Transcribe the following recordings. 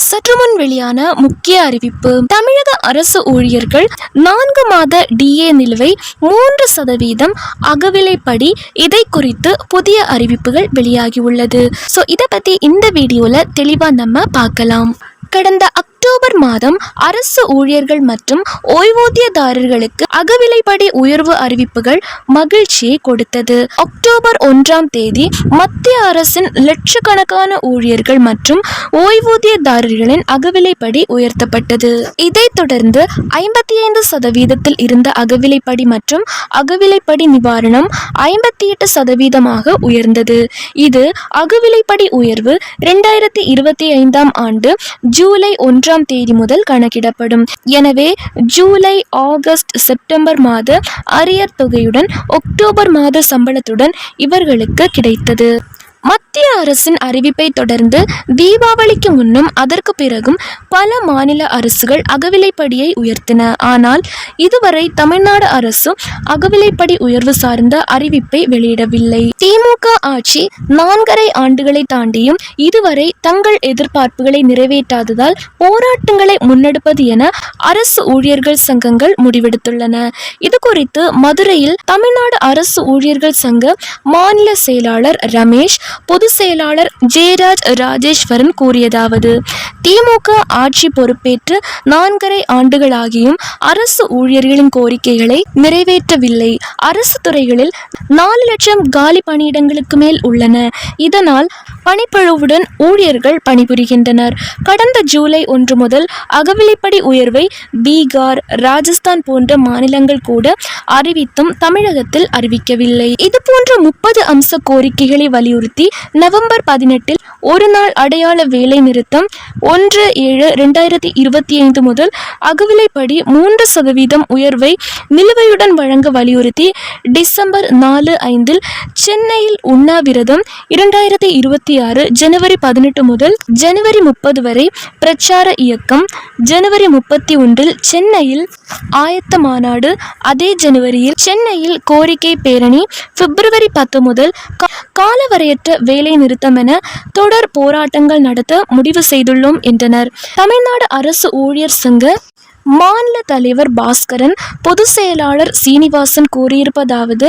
சற்றுமுன் வெளியான முக்கிய அறிவிப்பு. தமிழக அரசு ஊழியர்கள் நான்கு மாத டிஏ நிலுவை மூன்று சதவீதம் அகவிலைப்படி இதை குறித்து புதிய அறிவிப்புகள் வெளியாகியுள்ளது. ஸோ இதை பற்றி இந்த வீடியோவில் தெளிவாக நம்ம பார்க்கலாம். கடந்த அக் அக்டோபர் மாதம் அரசு ஊழியர்கள் மற்றும் ஓய்வூதியதாரர்களுக்கு அகவிலைப்படி உயர்வு அறிவிப்புகள் மகிழ்ச்சியை கொடுத்தது. அக்டோபர் ஒன்றாம் தேதி மத்திய அரசின் லட்சக்கணக்கான ஊழியர்கள் மற்றும் ஓய்வூதியதாரர்களின் அகவிலைப்படி உயர்த்தப்பட்டது. இதைத் தொடர்ந்து ஐம்பத்தி ஐந்து சதவீதத்தில் இருந்த அகவிலைப்படி மற்றும் அகவிலைப்படி நிவாரணம் ஐம்பத்தி எட்டு சதவீதமாக உயர்ந்தது. இது அகவிலைப்படி உயர்வு இரண்டாயிரத்தி இருபத்தி ஐந்தாம் ஆண்டு ஜூலை ஒன்றாம் தேதி முதல் கணக்கிடப்படும். எனவே ஜூலை ஆகஸ்ட் செப்டம்பர் மாத அரியர் தொகையுடன் அக்டோபர் மாத சம்பளத்துடன் இவர்களுக்கு கிடைத்தது. மத்திய அரசின் அறிவிப்பை தொடர்ந்து தீபாவளிக்கு முன்னும் அதற்கு பிறகும் பல மாநில அரசுகள் அகவிலைப்படியை உயர்த்தின. ஆனால் இதுவரை தமிழ்நாடு அரசும் அகவிலைப்படி உயர்வு சார்ந்த அறிவிப்பை வெளியிடவில்லை. திமுக ஆட்சி நான்கரை ஆண்டுகளை தாண்டியும் இதுவரை தங்கள் எதிர்பார்ப்புகளை நிறைவேற்றாததால் போராட்டங்களை முன்னெடுப்பது என அரசு ஊழியர்கள் சங்கங்கள் முடிவெடுத்துள்ளன. இது குறித்து மதுரையில் தமிழ்நாடு அரசு ஊழியர்கள் சங்க மாநில செயலாளர் ரமேஷ் பொதுச் செயலாளர் ஜெயராஜ் ராஜேஸ்வரன் கூறியதாவது திமுக ஆட்சி பொறுப்பேற்று நான்கரை ஆண்டுகளாகியும் அரசு ஊழியர்களின் கோரிக்கைகளை நிறைவேற்றவில்லை. அரசு துறைகளில் நாலு லட்சம் காலி பணியிடங்களுக்கு மேல் உள்ளன. இதனால் பணிப்பழுவுடன் ஊழியர்கள் பணிபுரிகின்றனர். கடந்த ஜூலை ஒன்று முதல் அகவிலைப்படி உயர்வை பீகார் ராஜஸ்தான் போன்ற மாநிலங்கள் கூட அறிவித்தும் தமிழகத்தில் அறிவிக்கவில்லை. இது போன்ற முப்பது அம்ச கோரிக்கைகளை வலியுறுத்தி நவம்பர் பதினெட்டில் ஒரு நாள் அடையாள வேலை நிறுத்தம் ஒன்று ஏழு ரெண்டாயிரத்தி இருபத்தி ஐந்து முதல் அகவிலைப்படி மூன்று சதவீதம் உயர்வை நிலுவையுடன் வழங்க வலியுறுத்தி டிசம்பர் நாலு ஐந்தில் சென்னையில் உண்ணாவிரதம் இரண்டாயிரத்தி இருபத்தி ஆறு ஜனவரி பதினெட்டு முதல் ஜனவரி முப்பது வரை பிரச்சார இயக்கம். ஜனவரி முப்பத்தி ஒன்றில் சென்னையில் ஆயத்த மாநாடு அதே ஜனவரியில் சென்னையில் கோரிக்கை பேரணி. பிப்ரவரி பத்து முதல் காலவரையற்ற காலவரையற்ற வேலை நிறுத்தம் என தொடர் போராட்டங்கள் நடத்த முடிவு செய்துள்ளோம் என்றனர். தமிழ்நாடு அரசு ஊழியர் சங்க மாநில தலைவர் பாஸ்கரன் பொதுச் செயலாளர் சீனிவாசன் கூறியிருப்பதாவது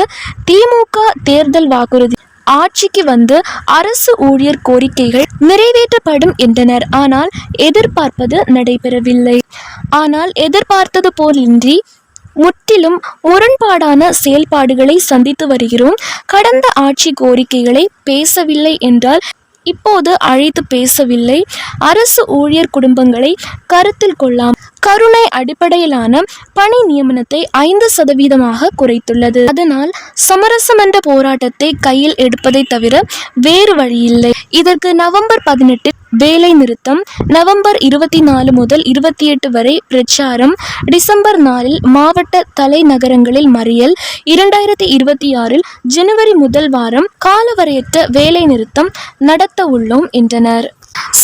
திமுக தேர்தல் வாக்குறுதி ஆட்சிக்கு வந்து அரசு ஊழியர் கோரிக்கைகள் நிறைவேற்றப்படும் என்றனர். ஆனால் எதிர்பார்ப்பது நடைபெறவில்லை. ஆனால் எதிர்பார்த்தது போலின்றி முற்றிலும் முரண்பாடான செயல்பாடுகளை சந்தித்து வருகிறோம். கடந்த ஆட்சி கோரிக்கைகளை பேசவில்லை என்றால் இப்போது அழைத்து பேசவில்லை. அரசு ஊழியர் குடும்பங்களை கருத்தில் கொள்ளாம் கருணை அடிப்படையிலான பணி நியமனத்தை ஐந்து சதவீதமாக குறைத்துள்ளது. அதனால் சமரசம் என்ற போராட்டத்தை கையில் எடுப்பதை தவிர வேறு வழியில்லை. இதற்கு நவம்பர் பதினெட்டு வேலை நிறுத்தம் நவம்பர் இருபத்தி நாலு முதல் இருபத்தி எட்டு வரை பிரச்சாரம் டிசம்பர் நாலில் மாவட்ட தலைநகரங்களில் மறியல் இரண்டாயிரத்தி இருபத்தி ஆறில் ஜனவரி முதல் வாரம் காலவரையற்ற வேலை நிறுத்தம் நடத்த உள்ளோம் என்றனர்.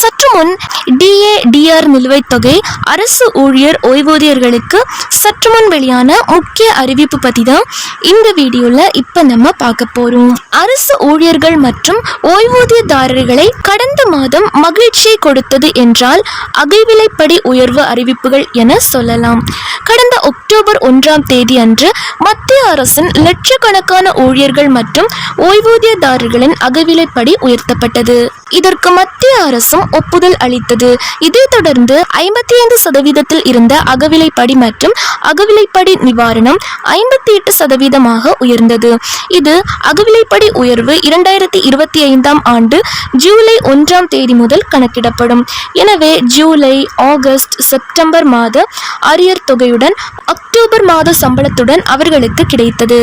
சற்று முன் டிஏ டிஆர் நிலுவைத் தொகை அரசு ஊழியர் ஓய்வூதியர்களுக்கு சற்று முன் வெளியான முக்கிய அறிவிப்பு பற்றி தான் இந்த வீடியோவில் இப்போ நம்ம பார்க்க போகிறோம் அரசு ஊழியர்கள் மற்றும் ஓய்வூதியதாரர்களை கடந்த மாதம் மகிழ்ச்சியை கொடுத்தது என்றால் அகைவிலைப்படி உயர்வு அறிவிப்புகள் என சொல்லலாம். கடந்த அக்டோபர் ஒன்றாம் தேதி அன்று மத்திய அரசின் லட்சக்கணக்கான ஊழியர்கள் மற்றும் ஓய்வூதியதாரர்களின் அகவிலைப்படி உயர்த்தப்பட்டது. இதற்கு மத்திய அரசும் ஒப்புதல் அளித்தது. இதைத் தொடர்ந்து ஐம்பத்தி ஐந்து சதவீதத்தில் இருந்த அகவிலைப்படி மற்றும் அகவிலைப்படி நிவாரணம் ஐம்பத்தி எட்டு சதவீதமாக உயர்ந்தது. இது அகவிலைப்படி உயர்வு இரண்டாயிரத்தி இருபத்தி ஐந்தாம் ஆண்டு ஜூலை ஒன்றாம் தேதி முதல் கணக்கிடப்படும். எனவே ஜூலை ஆகஸ்ட் செப்டம்பர் மாத அரியர் தொகையுடன் அக்டோபர் மாத சம்பளத்துடன் அவர்களுக்கு கிடைத்தது.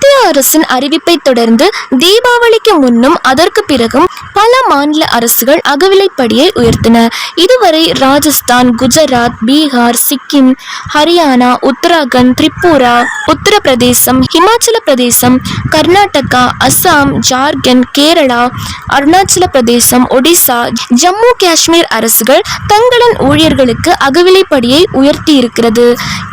மத்திய அரசின் அறிவிப்பை தொடர்ந்து தீபாவளிக்கு முன்னும் அதற்கு பிறகும் பல மாநில அரசுகள் அகவிலைப்படியை உயர்த்தின. இதுவரை ராஜஸ்தான் குஜராத் பீகார் சிக்கிம் ஹரியானா உத்தராகண்ட் திரிபுரா உத்தரப்பிரதேசம் ஹிமாச்சல பிரதேசம் கர்நாடகா அஸ்ஸாம் ஜார்க்கண்ட் கேரளா அருணாச்சல பிரதேசம் ஒடிசா ஜம்மு காஷ்மீர் அரசுகள் தங்களின் ஊழியர்களுக்கு அகவிலைப்படியை உயர்த்தி இருக்கிறது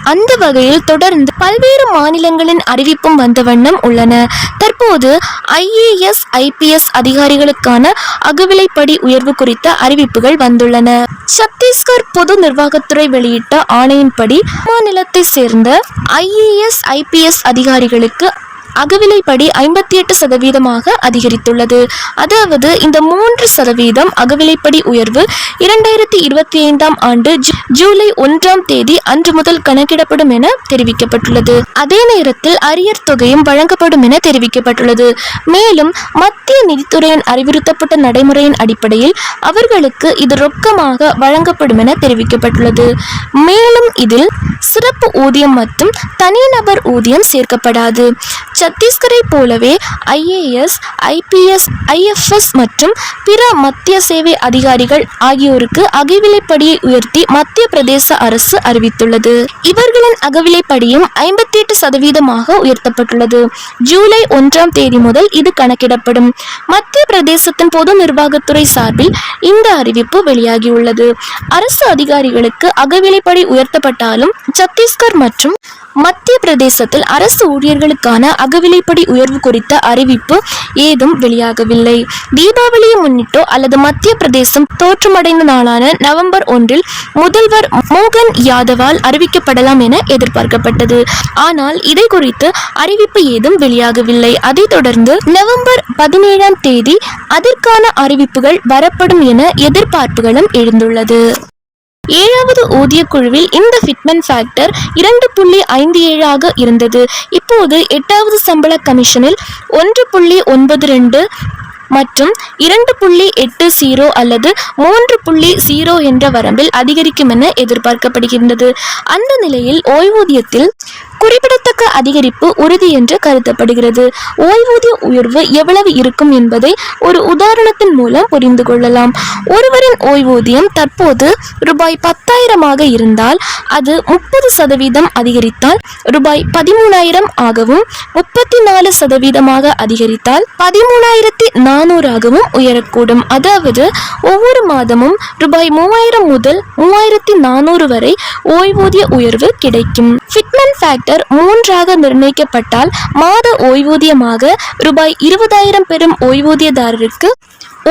அந்த வகையில் தொடர்ந்து பல்வேறு மாநிலங்களின் அறிவிப்பும் வந்தவன் வண்ணம் உள்ளன. தற்போது ஐஏஎஸ் ஐபிஎஸ் அதிகாரிகளுக்கான அகவிலைப்படி உயர்வு குறித்த அறிவிப்புகள் வந்துள்ளன. சத்தீஸ்கர் பொது நிர்வாகத்துறை வெளியிட்ட ஆணையின்படி மாநிலத்தை சேர்ந்த ஐஏஎஸ் ஐபிஎஸ் அதிகாரிகளுக்கு அகவிலைப்படி ஐம்பத்தி எட்டு சதவீதமாக அதிகரித்துள்ளது. அதாவது இந்த மூன்று சதவீதம் அகவிலைப்படி உயர்வு இரண்டாயிரத்தி இருபத்தி ஐந்தாம் ஆண்டு ஜூலை ஒன்றாம் தேதி அன்று முதல் கணக்கிடப்படும் என தெரிவிக்கப்பட்டுள்ளது. அதே நேரத்தில் அரியர் தொகையும் வழங்கப்படும் என தெரிவிக்கப்பட்டுள்ளது. மேலும் மத்திய நிதித்துறையின் அறிவுறுத்தப்பட்ட நடைமுறையின் அடிப்படையில் அவர்களுக்கு இது ரொக்கமாக வழங்கப்படும் என தெரிவிக்கப்பட்டுள்ளது. மேலும் இதில் சிறப்பு ஊதியம் மற்றும் தனிநபர் ஊதியம் சேர்க்கப்படாது. சத்தீஸ்கரை போலவே ஐஏஎஸ் ஐபிஎஸ் ஐஎஃப்எஸ் மற்றும் பிற மத்திய சேவை அதிகாரிகள் ஆகியோருக்கு அகவிலைப்படியை உயர்த்தி மத்திய பிரதேச அரசு அறிவித்துள்ளது. இவர்களின் அகவிலைப்படியும் ஐம்பத்தி எட்டு சதவீதமாக உயர்த்தப்பட்டுள்ளது. ஜூலை ஒன்றாம் தேதி முதல் இது கணக்கிடப்படும். மத்திய பிரதேசத்தின் பொது நிர்வாகத்துறை சார்பில் இந்த அறிவிப்பு வெளியாகியுள்ளது. அரசு அதிகாரிகளுக்கு அகவிலைப்படி உயர்த்தப்பட்டாலும் சத்தீஸ்கர் மற்றும் மத்திய பிரதேசத்தில் அரசு ஊழியர்களுக்கான அக அகவிலைப்படி உயர்வு குறித்த அறிவிப்பு ஏதும் வெளியாகவில்லை. தீபாவளியை முன்னிட்டோ அல்லது மத்திய பிரதேசம் தோற்றமடைந்த நாளான நவம்பர் ஒன்றில் முதல்வர் மோகன் யாதவால் அறிவிக்கப்படலாம் என எதிர்பார்க்கப்பட்டது. ஆனால் இதை குறித்து அறிவிப்பு ஏதும் வெளியாகவில்லை. அதைத் தொடர்ந்து நவம்பர் பதினேழாம் தேதி அதற்கான அறிவிப்புகள் வரப்படும் என எதிர்பார்ப்புகளும் எழுந்துள்ளது. ஏழாவது ஊதிய குழுவில் இந்த ஃபிட்மென்ட் ஃபேக்டர் இரண்டு புள்ளி ஐந்து ஏழாக இருந்தது. இப்போது எட்டாவது சம்பள கமிஷனில் ஒன்று புள்ளி ஒன்பது ரெண்டு மற்றும் இரண்டு புள்ளி எட்டு ஜீரோ அல்லது மூன்று புள்ளி ஜீரோ என்ற வரம்பில் அதிகரிக்கும் என எதிர்பார்க்கப்படுகின்றது. அந்த நிலையில் ஓய்வூதியத்தில் குறிப்பிடத்தக்க அதிகரிப்பு உறுதி என்று கருதப்படுகிறது. ஓய்வூதிய உயர்வு எவ்வளவு இருக்கும் என்பதை ஒரு உதாரணத்தின் மூலம் புரிந்து கொள்ளலாம். ஒருவரின் ஓய்வூதியம் தற்போது ரூபாய் பத்தாயிரமாக இருந்தால் அது முப்பது சதவீதம் அதிகரித்தால் ரூபாய் பதிமூணாயிரம் ஆகவும் முப்பத்தி நாலு சதவீதமாக அதிகரித்தால் பதிமூணாயிரத்தி நானூறாகவும் உயரக்கூடும். அதாவது ஒவ்வொரு மாதமும் ரூபாய் மூவாயிரம் முதல் மூவாயிரத்தி நானூறு வரை ஓய்வூதிய உயர்வு கிடைக்கும். ஃபிட்மென்ட் மீட்டர் மூன்றாக நிர்ணயிக்கப்பட்டால் மாத ஓய்வூதியமாக ரூபாய் இருபதாயிரம் பெறும் ஓய்வூதியதாரருக்கு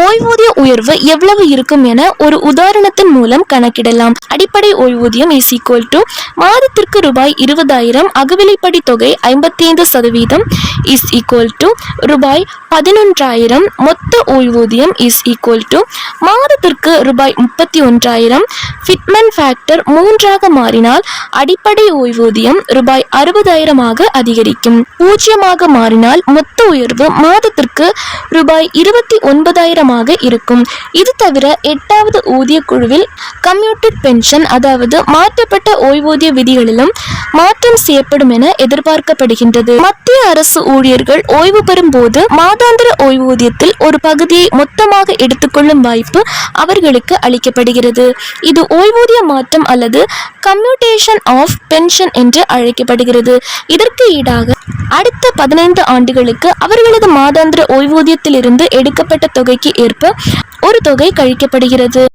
ஓய்வூதிய உயர்வு எவ்வளவு இருக்கும் என ஒரு உதாரணத்தின் மூலம் கணக்கிடலாம். அடிப்படை ஓய்வூதியம் இஸ் ஈக்குவல் டு மாதத்திற்கு ரூபாய் இருபதாயிரம் அகவிலைப்படி தொகை ஐம்பத்தி ஐந்து சதவீதம் இஸ் ஈக்குவல் டு ரூபாய் பதினொன்றாயிரம் மொத்த ஓய்வூதியம் இஸ் ஈக்குவல் டு மாதத்திற்கு ரூபாய் முப்பத்தி ஒன்றாயிரம். ஃபிட்மென் ஃபேக்டர் மூன்றாக மாறினால் அடிப்படை ஓய்வூதியம் ரூபாய் அறுபதாயிரமாக அதிகரிக்கும். பூஜ்ஜியமாக மாறினால் மொத்த உயர்வு மாதத்திற்கு ரூபாய் இருபத்தி ஒன்பதாயிரமாக இருக்கும். இது தவிர எட்டாவது ஊதிய குழுவில் கம்யூட்டட் பென்ஷன் அதாவது மாற்றப்பட்ட ஓய்வூதிய விதிகளிலும் மாற்றம் செய்யப்படும் என எதிர்பார்க்கப்படுகின்றது. மத்திய அரசு ஊழியர்கள் ஓய்வு பெறும் போது மாதாந்திர ஓய்வூதியத்தில் ஒரு பகுதியை மொத்தமாக எடுத்துக்கொள்ளும் வாய்ப்பு அவர்களுக்கு அளிக்கப்படுகிறது. இது ஓய்வூதிய மாற்றம் அல்லது கம்யூட்டேஷன் ஆஃப் பென்ஷன் என்று அழைக்கப்படுகிறது இதற்கு ஈடாக அடுத்த பதினைந்து ஆண்டுகளுக்கு அவர்களது மாதாந்திர ஓய்வூதியத்திலிருந்து எடுக்கப்பட்ட தொகைக்கு ஏற்ப ஒரு தொகை கழிக்கப்படுகிறது.